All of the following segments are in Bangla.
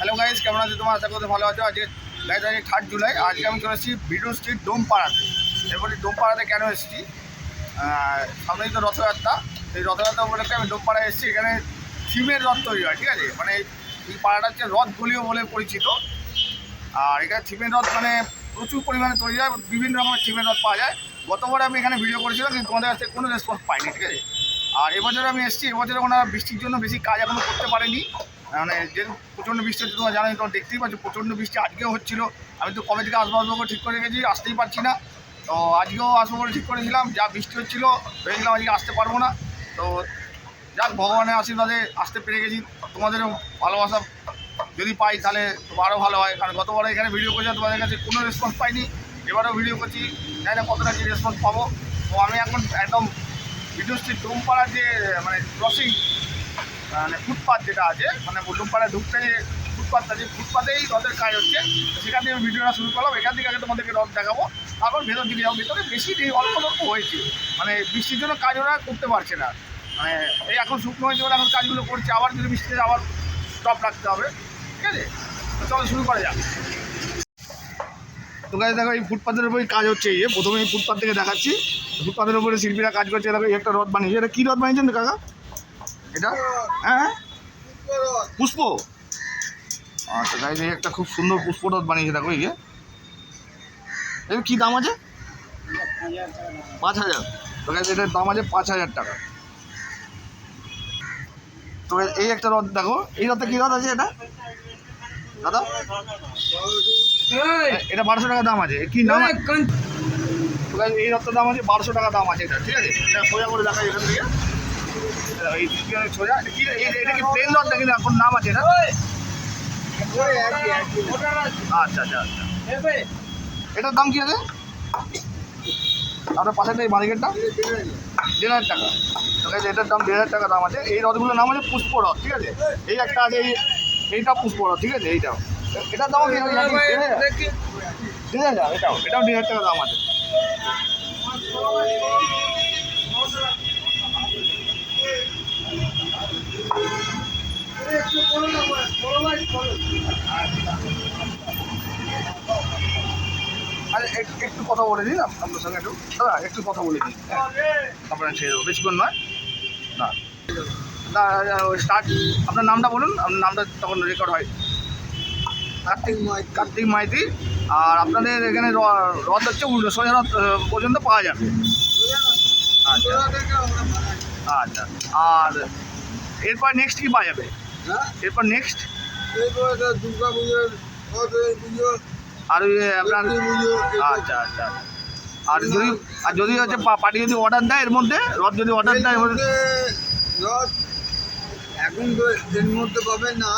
হ্যালো গাইস কেমন আছো তোমার? আশা করতে ভালো আছো। আজকে গাইজ আজকে থার্ড জুলাই আজকে আমি চলে এসেছি ভিডিও স্ট্রিট ডোমপাড়াতে এরপরে ডোমপাড়াতে কেন এসেছি? সামনেই তো রথযাত্রা। এই রথযাত্রা উপলক্ষে আমি ডোমপাড়ায় এসেছি। এখানে থিমের রথ তৈরি হয়, ঠিক আছে? মানে এই পাড়াটা হচ্ছে রথ গলিও বলে পরিচিত। আর এখানে থিমের রথ মানে প্রচুর পরিমাণে তৈরি হয়। বিভিন্ন রকমের থিমের রথ পাওয়া যায়। গতবার আমি এখানে ভিডিও করেছিলাম, কিন্তু তোমাদের কাছ থেকে কোনো রেসপন্স পাইনি, ঠিক আছে? আর এবছর আমি এসেছি। এবছরে ওনারা বৃষ্টির জন্য বেশি কাজ এখনও করতে পারেনি। মানে যে প্রচণ্ড বৃষ্টি হচ্ছে, তোমরা জানোই, তোমরা দেখতেই পাচ্ছ, প্রচণ্ড বৃষ্টি আজকেও হচ্ছিল। আমি তো কবে থেকে আসব আসব করে ঠিক করে রেখেছি আসতেই পারছি না। তো আজকেও আসব বলে ঠিক করেছিলাম যা বৃষ্টি হচ্ছিল ভেবেছিলাম আজকে আসতে পারব না। তো যাক, ভগবানের আশীর্বাদে আসতে পেরে গেছি। তোমাদেরও ভালোবাসা যদি পাই, তাহলে তো আরও ভালো হয়। কারণ গতবার এখানে ভিডিও করেছিলাম, তোমাদের কাছে কোনো রেসপন্স পাইনি। এবারেও ভিডিও করছি, জানি না কতটা কি রেসপন্স পাবো। তো আমি এখন একদম ভিডিও স্ট্রিট ডোমপাড়ার যে মানে ক্রসিং মানে ফুটপাথ যেটা আছে মানে ডোমপাড়ায় ঢুকতে যে ফুটপাথ আছে ফুটপাথেই রথের কাজ হচ্ছে। সেখান থেকে ভিডিওটা শুরু করলাম, এখান থেকে আগে তোমাদেরকে রথ দেখাবো। তারপর ভেতর দিকে যাব, ভেতরে বেশি অল্প অল্প হয়েছে। মানে বৃষ্টির জন্য কাজ ওরা করতে পারছে না। মানে এই এখন শুকনো হয়েছে বলে এখন কাজগুলো করছে, আবার যদি বৃষ্টিতে আবার স্টপ রাখতে হবে। ঠিক আছে? চলো শুরু করা যাক। তো গাছ দেখো এই ফুটপাথের উপরেই কাজ হচ্ছে, এই যে প্রথমে এই ফুটপাথ থেকে দেখাচ্ছি। ফুটপাথের উপরে শিল্পীরা কাজ করছে, দেখো একটা রথ বানিয়েছে। এটা কী রথ বানিয়েছেন কাকা? এটা? হ্যাঁ পুষ্প? আচ্ছা গাইজ এই একটা খুব সুন্দর পুষ্প রথ বানিয়েছে দেখো এই যে। এর কী দাম আছে? পাঁচ হাজার। তো এটার দাম আছে পাঁচ হাজার টাকা। তো এই একটা রথ দেখো এই রথে কী রথ আছে এটা? দাদা? এটা বারোশো টাকা দাম আছে। কি নাম এই রথটার দাম আছে বারোশো টাকা দাম আছে এটা ঠিক আছে? এটা সোজা করে দেখা এখান থেকে। এটা কি কি প্লেন নাকি? না নাম আছে এটা? আচ্ছা আচ্ছা আচ্ছা। এটার দাম কি আছে? আপনার পাশেটা এই মার্কেটটা? দেড় হাজার টাকা। তো guys, এটার দাম দেড় হাজার টাকা দাম আছে। এই রথগুলোর নাম আছে পুষ্প রথ ঠিক আছে? এই একটা আছে এই এইটা পুষ্প রথ ঠিক আছে? এইটাও। এটার দাম কি আছে? দেড় হাজার এটাও। এটাও দেড় হাজার টাকা দাম আছে আরে এক- একটু কথা বলে দিন আপনার সঙ্গে একটু দাদা একটু কথা বলে দিন। হ্যাঁ আমি ছেড়ে দেবো বেশিক্ষণ নয়। না। স্টার্ট আপনার নামটা বলুন আপনার নামটা তখন রেকর্ড হয়। কার্তিক কার্তিক মাইতি। আর আপনাদের এখানে রথ হচ্ছে উল্টো সোজা রথ পর্যন্ত পাওয়া যাবে। আচ্ছা। আচ্ছা। আর এরপর নেক্সট কি পাওয়া যাবে? এরপর নেক্সট এরপর দুর্গা পুজোর পুজো। আর ওই আপনার আচ্ছা আচ্ছা আর যদি আর যদি হচ্ছে পার্টি যদি অর্ডার দেয় এর মধ্যে? রথ যদি অর্ডার দেয় এর মধ্যে রথ এখন তো এর মধ্যে পাবেন না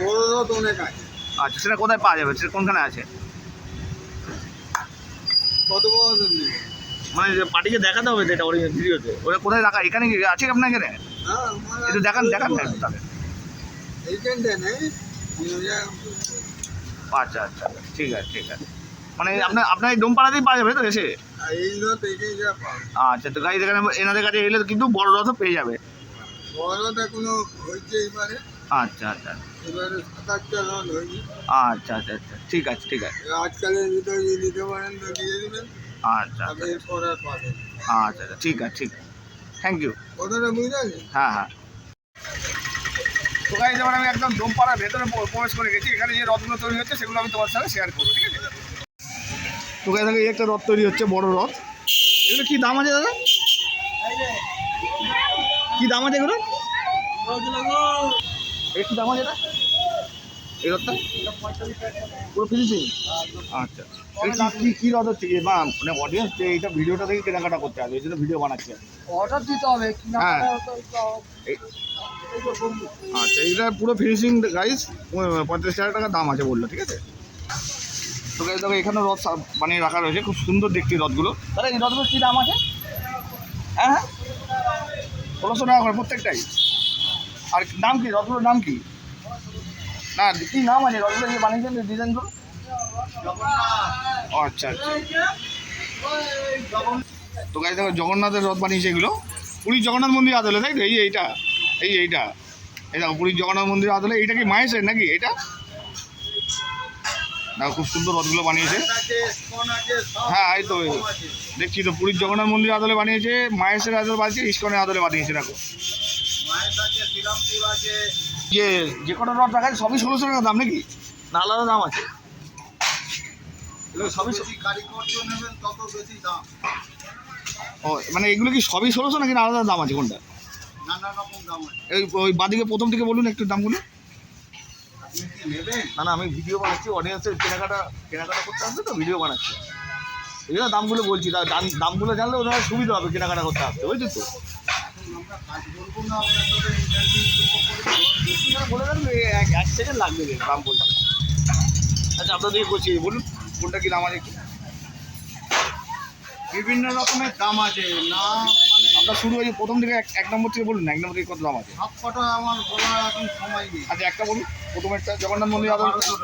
বড় রথ অনেক আছে। আচ্ছা সেটা কোথায় পাওয়া যাবে? সেটা কোনখানে আছে? কত বড় মানে পার্টিকে দেখাতে হবে এটা ওই ভিডিওতে। ওরা কোথায় রাখা? এখানে কি আছে আপনার এখানে? হ্যাঁ একটু দেখান দেখান না তাহলে। এইখানটা নেই। আচ্ছা আচ্ছা ঠিক আছে ঠিক আছে। মানে আপনার আপনার এই ডোমপাড়াতেই পাওয়া যাবে তো এসে? এই রথ এটাই যা আচ্ছা তো গাড়ি এখানে এনাদের কাছে এলে কিন্তু বড় রথও পেয়ে যাবে। আচ্ছা আচ্ছা হয়েছে আচ্ছা আচ্ছা আচ্ছা ঠিক আছে ঠিক আছে। আজকালের ভিতরে যদি দিতে পারেন তো দিয়ে দেবেন। আচ্ছা এরপর আচ্ছা আচ্ছা ঠিক আছে ঠিক। আছে থ্যাংক ইউ কথাটা বুঝতে হ্যাঁ হ্যাঁ। তো যেমন আমি একদম ডোমপাড়ার ভেতরে প্রবেশ করে গেছি এখানে যে রথগুলো তৈরি হচ্ছে সেগুলো আমি তোমার সাথে শেয়ার করব ঠিক আছে? তো গাড়ি থেকে একটা রথ তৈরি হচ্ছে বড় রথ। এগুলো কী দাম আছে দাদা? কী দাম আছে এগুলো একটু দাম আছে এটা এই রথটা পুরো ফিনিশিং আচ্ছা। কি- কি কি রথ হচ্ছে। বা মানে অডিয়েন্স এইটা ভিডিওটা দেখে কেনাকাটা করতে হবে এই জন্য ভিডিও বানাচ্ছে। অর্ডার দিতে হবে হ্যাঁ। আচ্ছা এইটা পুরো ফিনিশিং গাইস পঁয়ত্রিশ হাজার টাকা দাম আছে বলল ঠিক আছে? তো দেখো এখানে রথ বানিয়ে রাখা রয়েছে খুব সুন্দর দেখতে রথগুলো। দাদা এই কী দাম আছে? হ্যাঁ হ্যাঁ। ষোলোশো টাকা করে প্রত্যেকটাই। আর দাম কি? রথগুলোর দাম কি? না ও আচ্ছা আচ্ছা। তো গাইজ দেখো, জগন্নাথের রথ বানিয়েছে এগুলো। পুরী জগন্নাথ মন্দির আদলে তাই তো? এই এইটা এই এইটা। এই দেখো, পুরীর জগন্নাথ মন্দির আদলে এটা কি মায়েসের নাকি এটা? দেখো, খুব সুন্দর রথগুলো বানিয়েছে। হ্যাঁ এই তো দেখছি তো, পুরীর জগন্নাথ মন্দির আদলে বানিয়েছে মায়েসের আদলে বানিয়েছে, ইস্কনের আদলে বানিয়েছে, দেখো। যে যে কটা রথ দেখা যায় সবই ষোলোশো টাকা দাম নাকি? না আলাদা দাম আছে। সবই নেবেন তত বেশি দাম। ও মানে এগুলো কি সবই ষোলোশো নাকি না আলাদা দাম আছে কোনটা? নানা রকম দাম আছে। এই ওই বাদিকে প্রথম থেকে বলুন একটু দামগুলো না না আমি ভিডিও বানাচ্ছি অডিয়েন্সের কেনাকাটা কেনাকাটা করতে আসবে তো ভিডিও বানাচ্ছি। এই জন্য দামগুলো বলছি দামগুলো জানলে ওনার সুবিধা হবে কেনাকাটা করতে আসতে বুঝলি তো? আমরা কাজ করব না আপনার সাথে ইন্টারভিউ বলে এই এক সেকেন্ড লাগবে দাম বলতে আচ্ছা আপনাদের করছি বলুন। কোনটা কি দাম আছে বিভিন্ন রকমের দাম আছে। না মানে আপনার শুরু হয়েছে প্রথম থেকে এক নম্বর থেকে বলুন এক নম্বর থেকে কত দাম আছে? সব কটা আমার বলার এখন সময় নেই। আচ্ছা একটা বলুন প্রথমেরটা জগন্নাথ মন্দির আদল বারোশো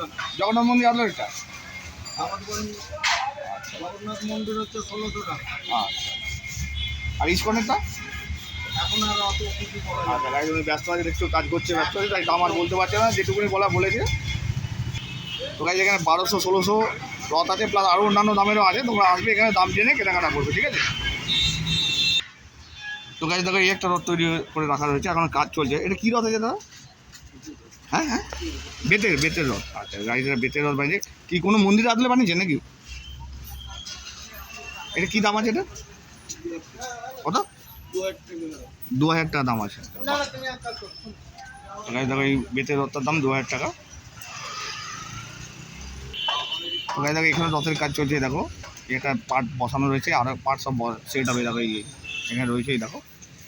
জগন্নাথ মন্দির আদলের এটা জগন্নাথ মন্দির হচ্ছে ষোলোশো টাকা। আচ্ছা আর ইস্কনেরটা আচ্ছা ব্যস্ত আছে, একটু কাজ করছে, ব্যস্ত আছে, তাই দাম আর বলতে পারছে না, যেটুকুনি বলা বলেছে। তো গাড়ি এখানে বারোশো, ষোলোশো রথ আছে প্লাস আরও অন্যান্য দামেরও আছে, তোমরা আসবে এখানে, দাম জেনে কেনাকাটা করবে, ঠিক আছে? তো গাড়ি দেখো, এই একটা রথ তৈরি করে রাখা রয়েছে, এখন কাজ চলছে। এটা কী রথ আছে দাদা? হ্যাঁ হ্যাঁ? বেতের বেতের রথ। আচ্ছা গাড়িটা বেতের রথ বানিয়েছে। কি, কোনো মন্দিরে আদলে বানিয়েছে নাকি? এটা কী দাম আছে এটা? কত? দু হাজার টাকা দাম আছে। দেখো এই বেতের রথটার দাম দু হাজার টাকা তো দেখো এখানে রথের কাজ চলছে দেখো। এটা পার্ট বসানো রয়েছে আর পার্ট সব সেট হবে দেখো এই এখানে রয়েছে এই দেখো।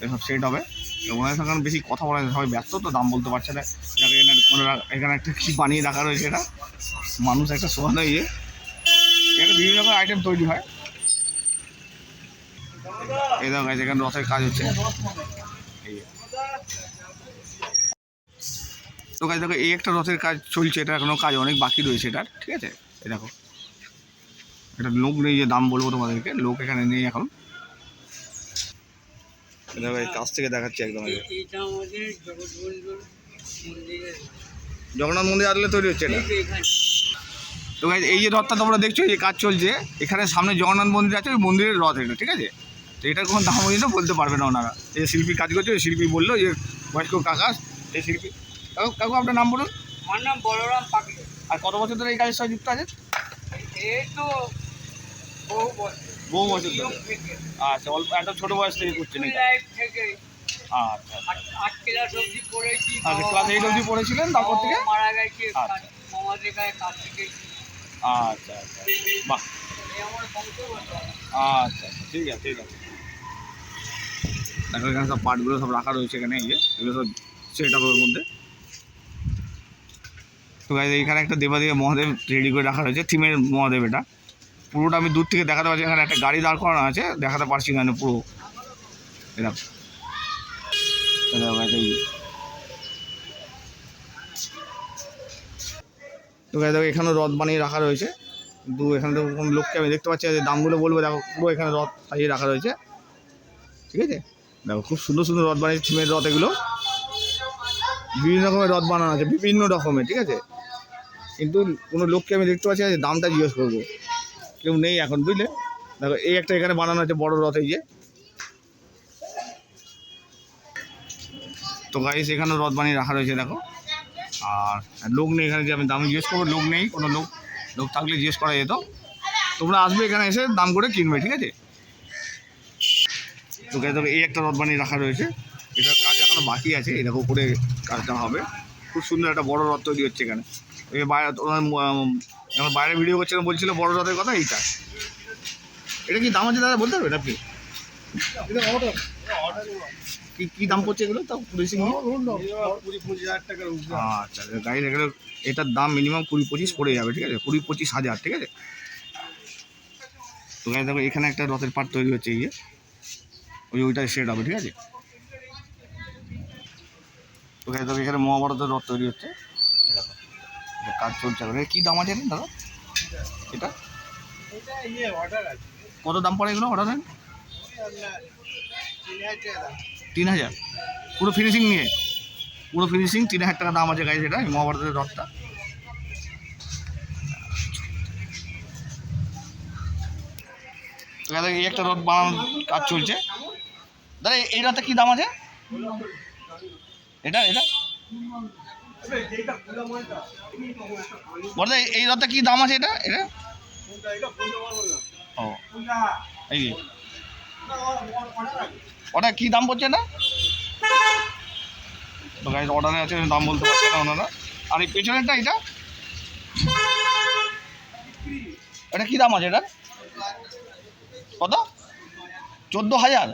এসব সেট হবে। এবং ওনার সঙ্গে বেশি কথা বলা যায় সবাই ব্যস্ত তো দাম বলতে পারছে না। দেখো এখানে কোনো এখানে একটা কী বানিয়ে রাখা রয়েছে এটা। মানুষ একটা শোয়ানো ইয়ে এখানে বিভিন্ন রকম আইটেম তৈরি হয়। এই দেখো guys, এখানে রথের কাজ হচ্ছে। তো কাজ দেখো এই একটা রথের কাজ চলছে এটা এখনও কাজ অনেক বাকি রয়েছে এটার ঠিক আছে? এই দেখো। এটা লোক নেই যে দাম বলব তোমাদেরকে লোক এখানে নেই এখন। কাছ থেকে দেখাচ্ছি একদম জগন্নাথ মন্দির আসলে তৈরি হচ্ছে এখানে তো এই যে রথটা তোমরা দেখছ এই কাজ চলছে এখানে সামনে জগন্নাথ মন্দির আছে ওই মন্দিরের রথ এটা ঠিক আছে? তো এটার কোনো দাম পর্যন্ত বলতে পারবে না ওনারা। এই যে শিল্পী কাজ করছে ওই শিল্পী বলল যে বয়স্ক কাকা এই শিল্পী। কাকু কাকু আপনার নাম বলুন। আমার নাম বলরাম পাখি আর কত বছর ধরে এই কাজের সাথে যুক্ত আছে এই তো বহু বছর। বহু বছর ধরে। আচ্ছা অল্প এত ছোট বয়স থেকে করছেন আচ্ছা আট ক্লাস অবধি পড়েছি আচ্ছা ক্লাস এইট অবধি পড়েছিলেন তারপর থেকে? মারা গেছে আচ্ছা। গায়ে কাজ শিখেছি। আচ্ছা আচ্ছা। বাহ। আচ্ছা আচ্ছা ঠিক আছে ঠিক আছে। এখানে সব পার্টগুলো সব রাখা রয়েছে এখানে, এই যে, এগুলো সব সেট আপের মধ্যে। তো এখানে একটা দেবাদেবী মহাদেব রেডি করে রাখা রয়েছে থিমের মহাদেব এটা। পুরোটা আমি দূর থেকে দেখাতে পারছি এখানে একটা গাড়ি দাঁড় করানো আছে, দেখাতে পারছি না পুরো। এরকম তো গাইজ দেখো এখানেও রথ বানিয়ে রাখা রয়েছে। দু, এখানে তো কোনো লোককে আমি দেখতে পাচ্ছি দামগুলো বলব, দেখো পুরো এখানে রথ সাজিয়ে রাখা রয়েছে। ঠিক আছে? দেখো, খুব সুন্দর সুন্দর রথ বানিয়েছে, থিমের রথ এগুলো। বিভিন্ন রকমের রথ বানানো আছে, বিভিন্ন রকমের, ঠিক আছে? কিন্তু কোনো লোককে আমি দেখতে পাচ্ছি যে দামটা জিজ্ঞেস করব। কেউ নেই এখন, বুঝলে? দেখো, এই একটা এখানে বানানো আছে, বড় রথ, এই যে। তো গাইস এখানে রথ বানিয়ে রাখা রয়েছে, দেখো। আর লোক নেই এখানে, যে আমি দাম জিজ্ঞেস করব, লোক নেই, কোনো লোক লোক থাকলে জিজ্ঞেস করা যেত। তোমরা আসবে এখানে এসে দাম করে কিনবে, ঠিক আছে? তো দেখো এই একটা রথ বানিয়ে রাখা রয়েছে। এটার কাজ এখনও বাকি আছে দেখো উপরে কাজটা হবে। খুব সুন্দর একটা বড় রথ তৈরি হচ্ছে এখানে। এই বাইরে যখন বাইরে ভিডিও করছিলাম বলছিল বড় রথের কথা এইটা। এটা কি দাম আছে দাদা বলতে পারবেন আপনি? কি কি দাম পড়ছে এগুলো? তাও পুলিশিং উপরে আচ্ছা গাড়ি এগুলো এটার দাম মিনিমাম কুড়ি পঁচিশ পড়ে যাবে ঠিক আছে? কুড়ি পঁচিশ হাজার ঠিক আছে? তো গাড়ি দেখো এখানে একটা রথের পাট তৈরি হচ্ছে এই যে। ওই ওইটা সেট হবে, ঠিক আছে? তো গাড়ি দেখো, এখানে মহাভারতের রথ তৈরি হচ্ছে। কাজ চলছে কী দাম আছে দাদা? এটা? কত দাম পড়ে এগুলো অর্ডার তিন হাজার। পুরো ফিনিশিং নিয়ে। পুরো ফিনিশিং তিন হাজার টাকা দাম আছে এটা, এই মহাভারতের রথটা। এই একটা রথ বানানোর কাজ চলছে। দাদা, এই রথে কী দাম আছে? এটা এটা? বড়দা, এই রথে কী দাম আছে এটা এটা? ও, এই। ওটা কী দাম পড়ছে এটা? তো অর্ডারে আছে, দাম বলতে পারছে না ওনারা। আর এই পেছনেরটা এটা? এটা কী দাম আছে এটা কত? চোদ্দ হাজার।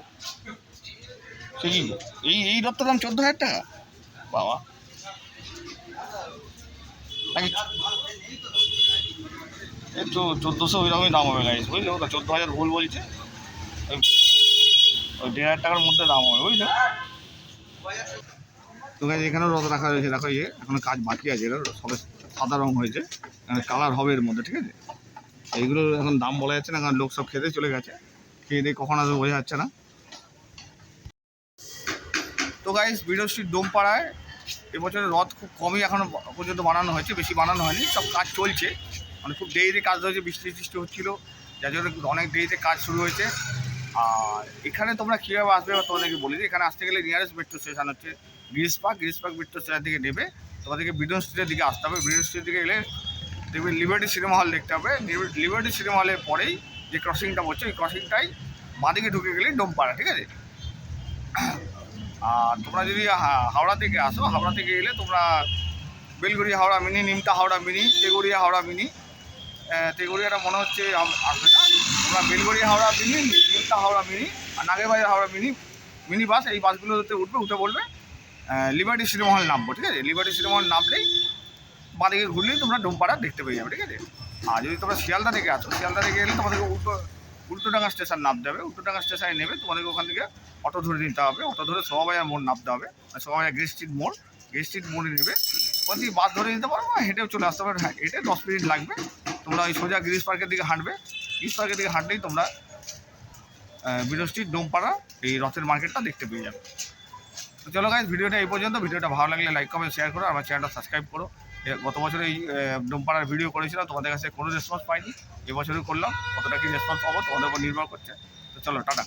সে কি এই এই রথটার দাম চোদ্দ হাজার টাকা? বাবা। এই তো চোদ্দোশো ওইরকমই দাম হবে গাইজ বুঝলে? ওটা চোদ্দ হাজার ভুল বলছে। ওই ওই দেড় হাজার টাকার মধ্যে দাম হবে, বুঝলে? তো গাইজ এখানেও রথ রাখা হয়েছে, দেখো এই যে, এখনও কাজ বাকি আছে এটা সবে সাদা রং হয়েছে কালার হবে এর মধ্যে, ঠিক আছে? এইগুলো এখন দাম বলা যাচ্ছে না, কারণ লোক সব খেতে চলে গেছে। খেয়ে দিয়ে কখন আসবে বোঝা যাচ্ছে না। গাইজ স্ট্রিট ডোমপাড়ায় এবছরের রথ খুব কমই এখনও পর্যন্ত বানানো হয়েছে, বেশি বানানো হয়নি, সব কাজ চলছে। মানে খুব দেরিতে কাজ হয়েছে, বৃষ্টি টিষ্টি হচ্ছিল, যার জন্য অনেক দেরিতে কাজ শুরু হয়েছে। আর এখানে তোমরা কীভাবে আসবে বা তোমাদেরকে বলি যে এখানে আসতে গেলে নিয়ারেস্ট মেট্রো স্টেশন হচ্ছে Girish Park Girish Park metro station থেকে নেবে, তোমাদেরকে বিডন স্ট্রিটের দিকে আসতে হবে। বিডন স্ট্রিটের দিকে এলে দেখবে লিবার্টি সিনেমা হল দেখতে হবে। লিবার্টি সিনেমা হলের পরেই যে ক্রসিংটা পড়ছে ওই ক্রসিংটাই বাঁদিকে ঢুকে গেলেই ডোমপাড়া ঠিক আছে? আর তোমরা যদি হাওড়া থেকে আসো, হাওড়া থেকে এলে তোমরা বেলগড়িয়া হাওড়া মিনি, নিমতা হাওড়া মিনি, তেগুড়িয়া, হাওড়া মিনি তেগুড়িয়াটা মনে হচ্ছে আসবে না। তোমরা বেলগড়িয়া হাওড়া মিনি, নিমতা হাওড়া মিনি আর Nagerbazar, Howrah mini mini bus এই বাসগুলোতে উঠবে, উঠে বলবে লিবার্টি সিনেমা নামবো ঠিক আছে? লিবার্টি সিনেমা নামলেই বাঁদিকে ঘুরলেই তোমরা ডোমপাড়া দেখতে পেয়ে যাবে, ঠিক আছে? আর যদি তোমরা শিয়ালদা থেকে আসো, শিয়ালদা থেকে এলে তোমাদেরকে উল্টো উল্টোডাঙ্গা স্টেশন নামতে হবে। উল্টোডাঙ্গা স্টেশনে নেবে, তোমাদেরকে ওখান থেকে অটো ধরে নিতে হবে। অটো ধরে সোমাবাজার মোড় নামতে হবে। সোমাবাজার গ্রেস স্ট্রিট মোড়। গ্রেস স্ট্রিট মোড়ে নেবে। ওখান থেকে বাস ধরে নিতে পারো হেঁটেও চলে আসতে পারো। হ্যাঁ হেঁটে দশ মিনিট লাগবে। তোমরা ওই সোজা গ্রিস পার্কের দিকে হাঁটবে। গ্রিস পার্কের দিকে হাঁটলেই তোমরা বিরো স্ট্রিট, ডোমপাড়া, এই রথের মার্কেটটা দেখতে পেয়ে যাবে। তো চলো গাইজ ভিডিওটা এই পর্যন্ত। ভিডিওটা ভালো লাগলে লাইক কমেন্ট শেয়ার করো। আমার চ্যানেলটা সাবস্ক্রাইব করো। গত বছরে এই ডোমপাড়ার ভিডিও করেছিলাম, তোমাদের কাছে কোনো রেসপন্স পাইনি। এবছরই করলাম, কতটা কি রেসপন্স পাবো তোমাদের উপর নির্ভর করছে। তো চলো, টাটা।